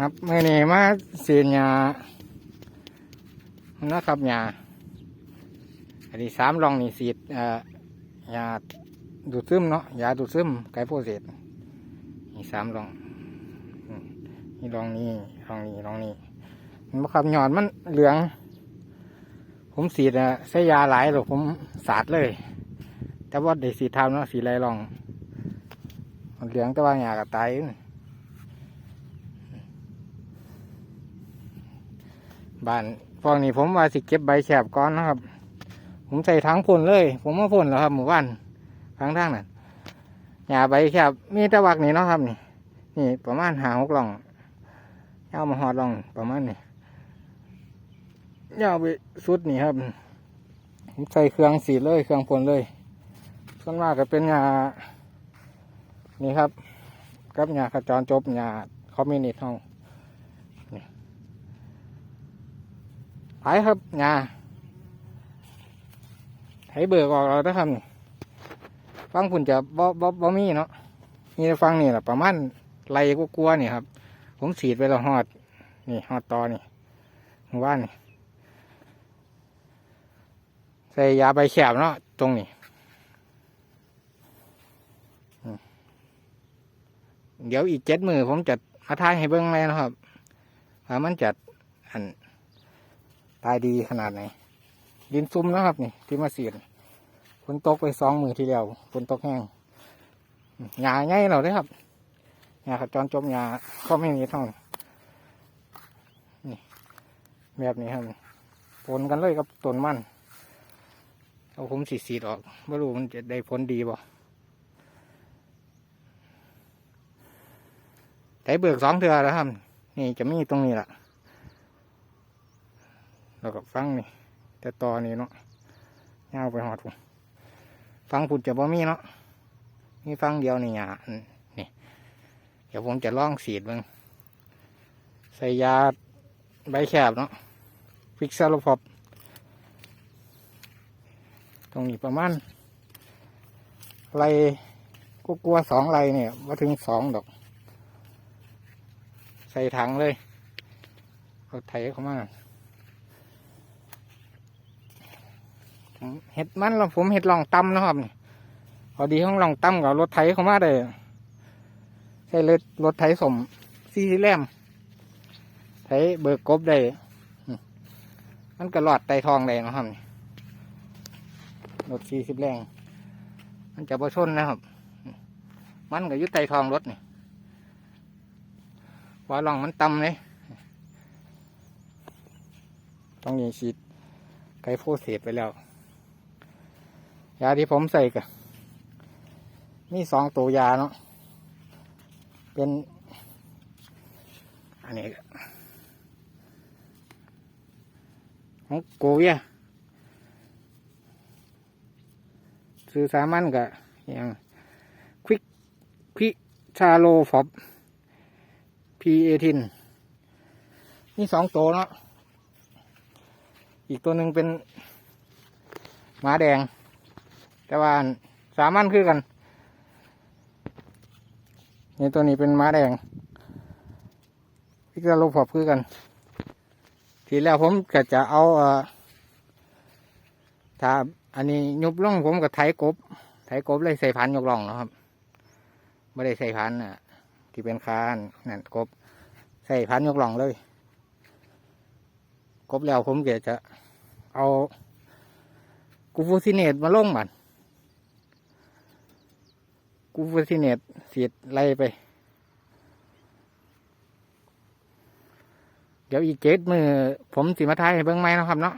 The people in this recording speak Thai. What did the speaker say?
ครับเมื่อนี้มาเสียยานะครับยาอันนี้สามลองนี่สีดยาดูดซึมเนาะยาดูดซึมไกลโพเซตนี่สามลองนี่ลองนี้ลองนี้ลองนี้มันบ่ครับหยอดมันเหลือง ผมสีดอะใช้ยาหลายหรอกผมสาดเลย แต่ว่าได้สีทาเนาะสีไรลองมันเหลืองแต่ว่าหยากระตายอยู่นี่ บ้านพวกนี้ผมว่าสิเก็บใบแฉบก่อนนะครับ ผมใส่ถังพ่นเลย ผมมาพ่นแล้วครับหมู่บ้านทางทางนั้นหญ้าใบแฉบมีตะวักนี่เนาะครับนี่ นี่ประมาณหาหกล่องยามาหอดล่องประมาณนี้ยาวไปสุดนี่ครับผมใส่เครื่องสีเลยเครื่องพ่นเลยส่วนมากก็เป็นหญ้านี่ครับกับหญ้าขจรจบหญ้าคอมมิวนิสต์เฮา ไปครับงาไถเบิกออกเราได้ครับฟังคุณจะบ่บ่บ่มีเนาะมีแต่ฟังนี่แหละประมาณไรก็กลัวๆนี่ครับ ผมฉีดไปแล้วหอด นี่หอดตอนี่หมู่บ้านนี่ใส่ยาใบแฉบเนาะตรงนี้เดี๋ยวอีกเจ็ดมือผมจะมาทายให้เบิ้งเลยนะครับว่ามันจะอัน ตายดีขนาดไหน ดินซุ่มนะครับนี่ที่มาเสียดฝนตกไปสองมือทีเดียวฝนตกแห้งหญ้าง่ายเราได้ครับหญ้าขจรจมหญ้าเข้าไม่มีเท่านี้นี่แบบนี้ครับผลกันเลยกับต้นมันเอาผมสีสีออกไม่รู้มันจะได้ผลดีบ่แต่เบิกสองเทือแล้วครับ นี่จะมีตรงนี้แหละ แล้วก็ฟังนี่ แต่ตอนี่เนาะยาวไปหอดผมฟังผุดจะบ่มีเนาะมีฟังเดียวนี่หยาอันนี่เดี๋ยวผมจะลองสีดเบิ่งใส่ยาใบแคบเนาะฟิกซาโลพอปตรงนี้ประมาณไรก็กลัวสองไรเนี่ยว่าถึงสองดอก ใส่ถังเลย เอาไถเข้ามา ผม เห็ดมันแล้วผมเห็ดลองตำนะครับนี่พอดีของลองตำกับรถไถเข้ามาได้ใช้รถรถไถสมซีซีแรมไถเบิกกบได้มันก็หลอดไตทองได้นะครับรถซีสิบแรง มันจะประชนนะครับ มันก็อยุดไตทองรถนี่ว่าลองมันตำเลย ต้องยิงฉีดไกโฟเสตไปแล้ว ยาที่ผมใส่ก็มีสองตัวยาเนาะเป็น อันนี้ของโกเวียซื้อสามัญกับอย่างควิกควิชาโลฟอบพีเอทินนี่สองตัวเนาะอีกตัวหนึ่งเป็นหมาแดง แต่ว่าสามัญคือกันนี่ตัวนี้เป็นม้าแดงพิกาโลพอบคือกัน ทีแล้วผมก็จะเอาเอ่อถ้าอันนี้ยุบล่องผมก็ไถกบ ไถกบเลยใส่พันยกล่องนะครับไม่ได้ใส่พันอะ ที่เป็นคานนั่นกบ ใส่พันยกล่องเลย กบแล้วผมก็จะเอากูฟูซิเนตมาล่งมัน กูฟูซิเนตเสียดไล่ไป เดี๋ยวอีกเจ็ดมือผมสีมาไทยให้เบิ่งไหมนาะครับเนาะ